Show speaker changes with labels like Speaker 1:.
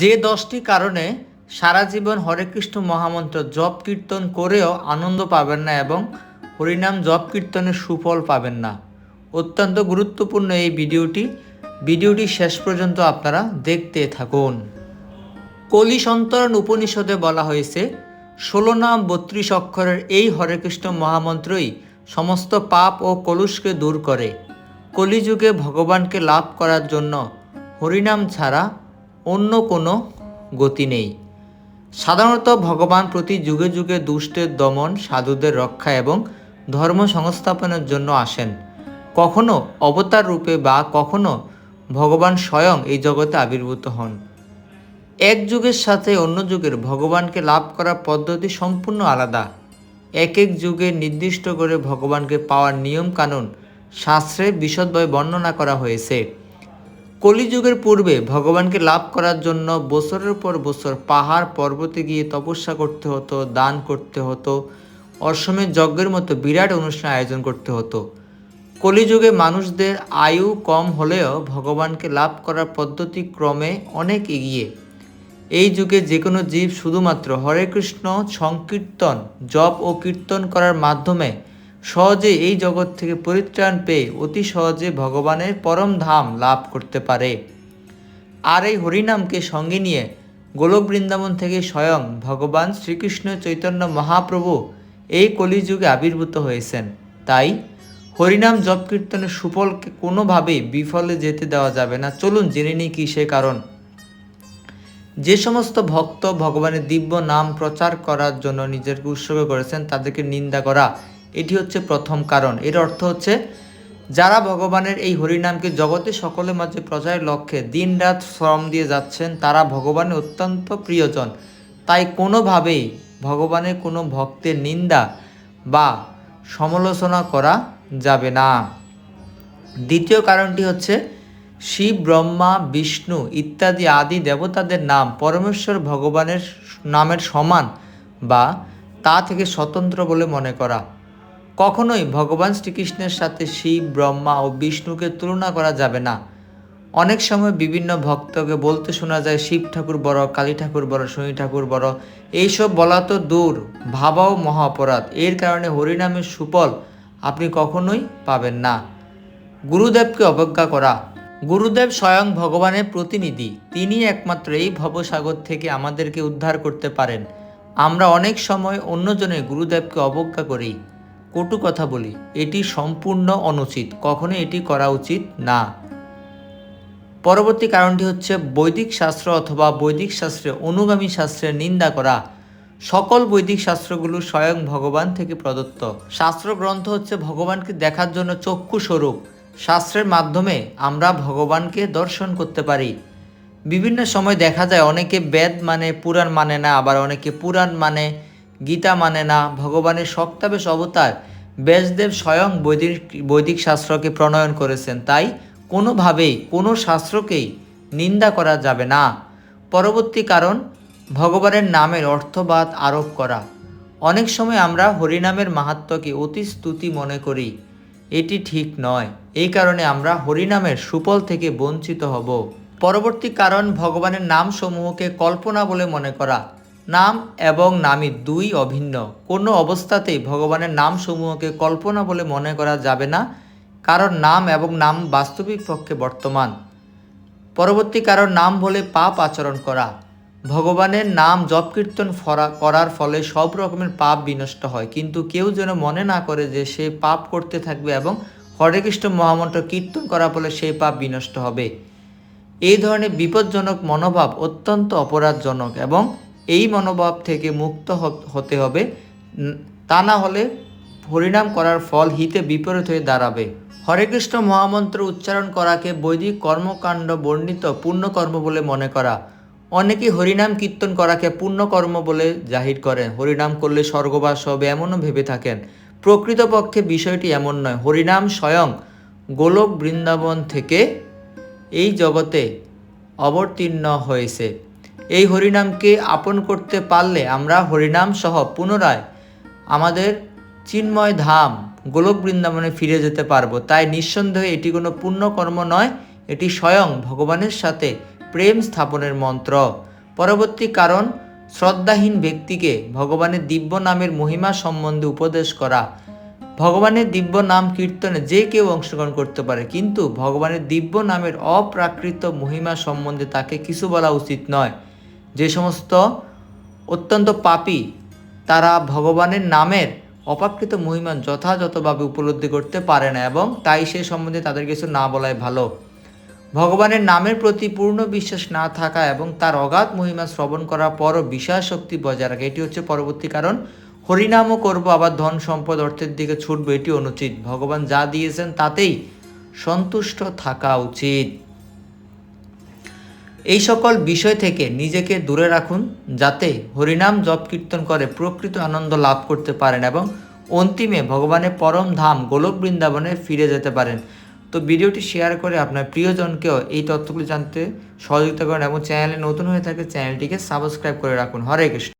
Speaker 1: যে দশটি কারণে সারা জীবন হরে কৃষ্ণ মহামন্ত্র জপ কীর্তন করেও আনন্দ পাবেন না এবং হরিনাম জপ কীর্তনের সুফল পাবেন না। অত্যন্ত গুরুত্বপূর্ণ এই ভিডিওটি। ভিডিওটি শেষ পর্যন্ত আপনারা দেখতে থাকুন। কলি সন্তরণ উপনিষদে বলা হয়েছে, ষোলো নাম বত্রিশ অক্ষরের এই হরে কৃষ্ণ মহামন্ত্রই সমস্ত পাপ ও কলুষকে দূর করে। কলিযুগে ভগবানকে লাভ করার জন্য হরিনাম ছাড়া অন্য কোনো গতি নেই। সাধারণত ভগবান প্রতি যুগে যুগে দুষ্টের দমন, সাধুদের রক্ষা এবং ধর্ম সংস্থাপনের জন্য আসেন। কখনো অবতার রূপে বা কখনো ভগবান স্বয়ং এই জগতে আবির্ভূত হন। এক যুগের সাথে অন্য যুগের ভগবানকে লাভ করার পদ্ধতি সম্পূর্ণ আলাদা। এক এক যুগে নির্দিষ্ট করে ভগবানকে পাওয়ার নিয়ম কানুন শাস্ত্রে বিশদভাবে বর্ণনা করা হয়েছে। কলিযুগের পূর্বে ভগবানকে লাভ করার জন্য বছরের পর বছর পাহাড়, পর্বতে গিয়ে তপস্যা করতে হতো, দান করতে হতো অশ্বমের যজ্ঞের মতো বিরাট অনুষ্ঠান আয়োজন করতে হতো। কলিযুগে মানুষদের আয়ু কম হলেও ভগবানকে লাভ করার পদ্ধতি ক্রমে অনেক এগিয়ে। এই যুগে যে কোনো জীব শুধুমাত্র হরে কৃষ্ণ সংকীর্তন, জপ ও কীর্তন করার মাধ্যমে সহজে এই জগৎ থেকে পরিত্রাণ পেয়ে অতি সহজে ভগবানের পরম ধাম লাভ করতে পারে। আর এই হরিনামকে সঙ্গে নিয়ে গোলক বৃন্দাবন থেকে স্বয়ং ভগবান শ্রীকৃষ্ণ চৈতন্য মহাপ্রভু এই কলিযুগে আবির্ভূত হয়েছেন। তাই হরিনাম জপ কীর্তনের সুফলকে কোনোভাবেই বিফলে যেতে দেওয়া যাবে না। চলুন জেনে নিই কী সে কারণ। যে সমস্ত ভক্ত ভগবানের দিব্য নাম প্রচার করার জন্য নিজেকে উৎসর্গ করেছেন, তাদেরকে নিন্দা করা এটি হচ্ছে প্রথম কারণ। এর অর্থ হচ্ছে, যারা ভগবানের এই হরিনামকে জগতে সকলের মাঝে প্রচারের লক্ষ্যে দিনরাত শ্রম দিয়ে যাচ্ছেন, তারা ভগবানের অত্যন্ত প্রিয়জন। তাই কোনোভাবেই ভগবানের কোনো ভক্তের নিন্দা বা সমালোচনা করা যাবে না। দ্বিতীয় কারণটি হচ্ছে, শিব, ব্রহ্মা, বিষ্ণু ইত্যাদি আদি দেবতাদের নাম পরমেশ্বর ভগবানের নামের সমান বা তা থেকে স্বতন্ত্র বলে মনে করা। কখনোই ভগবান শ্রীকৃষ্ণের সাথে শিব, ব্রহ্মা ও বিষ্ণুকে তুলনা করা যাবে না। অনেক সময় বিভিন্ন ভক্তকে বলতে শোনা যায়, শিব ঠাকুর বড়, কালী ঠাকুর বড়, শনি ঠাকুর বড়, এইসব বলা তো দূর ভাবাও মহা অপরাধ এর কারণে হরিনামের সুফল আপনি কখনোই পাবেন না। গুরুদেবকে অবজ্ঞা করা। গুরুদেব স্বয়ং ভগবানের প্রতিনিধি। তিনি একমাত্র এই ভবসাগর থেকে আমাদেরকে উদ্ধার করতে পারেন। আমরা অনেক সময় অন্যজনের গুরুদেবকে অবজ্ঞা করি। কটু কথা বলি, এটি সম্পূর্ণ অনুচিত, কখনো এটি করা উচিত না। পরবর্তী কারণটি হচ্ছে বৈদিক শাস্ত্র অথবা বৈদিক শাস্ত্রে অনুগামী শাস্ত্রের নিন্দা করা। সকল বৈদিক শাস্ত্রগুলো স্বয়ং ভগবান থেকে প্রদত্ত। শাস্ত্র গ্রন্থ হচ্ছে ভগবানকে দেখার জন্য চক্ষু স্বরূপ। শাস্ত্রের মাধ্যমে আমরা ভগবানকে দর্শন করতে পারি। বিভিন্ন সময় দেখা যায় অনেকে বেদ মানে পুরাণ মানে না, আবার অনেকে পুরাণ মানে। গীতা মানে না, ভগবানের সপ্তাবেশ অবতার। ব্যাসদেব স্বয়ং বৈদিক বৈদিক শাস্ত্রকে প্রণয়ন করেছেন, তাই কোনোভাবেই কোনো শাস্ত্রকেই নিন্দা করা যাবে না। পরবর্তী কারণ, ভগবানের নামের অর্থবাদ আরোপ করা। অনেক সময় আমরা হরিনামের মাহাত্ম্যকে অতি স্তুতি মনে করি, এটি ঠিক নয়। এই কারণে আমরা হরিনামের সুফল থেকে বঞ্চিত হব। পরবর্তী কারণ, ভগবানের নাম সমূহকে কল্পনা বলে মনে করা। নাম এবং নামই দুই অভিন্ন। কোনো অবস্থাতেই ভগবানের নাম সমূহকে কল্পনা বলে মনে করা যাবে না, কারণ নাম এবং নাম বাস্তবিক পক্ষে বর্তমান। পরবর্তী কারণ নাম বলে পাপ আচরণ করা। ভগবানের নাম জপ কীর্তন করার ফলে সব রকমের পাপ বিনষ্ট হয়, কিন্তু কেউ যেন মনে না করে যে সে পাপ করতে থাকবে এবং হরে কৃষ্ণ মহামন্ত্র কীর্তন করার ফলে সেই পাপ বিনষ্ট হবে। এই ধরনের বিপজ্জনক মনোভাব অত্যন্ত অপরাধজনক এবং এই মনোভাব থেকে মুক্ত হতে হবে। তা না হলে হরিনাম করার ফল হিতে বিপরীত হয়ে দাঁড়াবে। হরে কৃষ্ণ মহামন্ত্র উচ্চারণ করাকে বৈদিক কর্মকাণ্ড বর্ণিত পুণ্যকর্ম বলে মনে করা। অনেকে হরিনাম কীর্তন করাকে পুণ্যকর্ম বলে জাহির করেন। হরিনাম করলে স্বর্গবাস হবে এমনও ভেবে থাকেন। প্রকৃতপক্ষে বিষয়টি এমন নয়। হরিনাম স্বয়ং গোলক বৃন্দাবন থেকে এই জগতে অবতীর্ণ হয়েছে। এই হরিনামকে আপন করতে পারলে আমরা হরিনাম সহ পুনরায় আমাদের চিন্ময় ধাম গোলক বৃন্দাবনে ফিরে যেতে পারব। তাই নিঃসন্দেহে এটি কোনো পুণ্যকর্ম নয়, এটি স্বয়ং ভগবানের সাথে প্রেম স্থাপনের মন্ত্র। পরবর্তী কারণ, শ্রদ্ধাহীন ব্যক্তিকে ভগবানের দিব্য নামের মহিমা সম্বন্ধে উপদেশ করা। ভগবানের দিব্য নাম কীর্তনে যে কেউ অংশগ্রহণ করতে পারে, কিন্তু ভগবানের দিব্য নামের অপ্রাকৃত মহিমা সম্বন্ধে তাকে কিছু বলা উচিত নয়। যে সমস্ত অত্যন্ত পাপী, তারা ভগবানের নামের অপাকৃত মহিমা যথাযথভাবে উপলব্ধি করতে পারে না এবং তাই সে সম্বন্ধে তাদের কিছু না বলাই ভালো। ভগবানের নামের প্রতি পূর্ণ বিশ্বাস না থাকা এবং তার অগাধ মহিমা শ্রবণ করার পরও বিশ্বাস শক্তি বজায় রাখা। এটি হচ্ছে পরবর্তী কারণ। হরিনামও করব, আবার ধন সম্পদ অর্থের দিকে ছুটবো এটি অনুচিত। ভগবান যা দিয়েছেন তাতেই সন্তুষ্ট থাকা উচিত। এই সকল বিষয় থেকে নিজেকে দূরে রাখুন যাতে হরিনাম জপ কীর্তন করে প্রকৃত আনন্দ লাভ করতে পারেন এবং অন্তিমে ভগবানের পরম ধাম গোলক বৃন্দাবনে ফিরে যেতে পারেন। তো ভিডিওটি শেয়ার করে আপনার প্রিয়জনকেও এই তথ্যগুলি জানতে সহযোগিতা করেন এবং চ্যানেলে নতুন হয়ে থাকে চ্যানেলটিকে সাবস্ক্রাইব করে রাখুন। হরে কৃষ্ণ।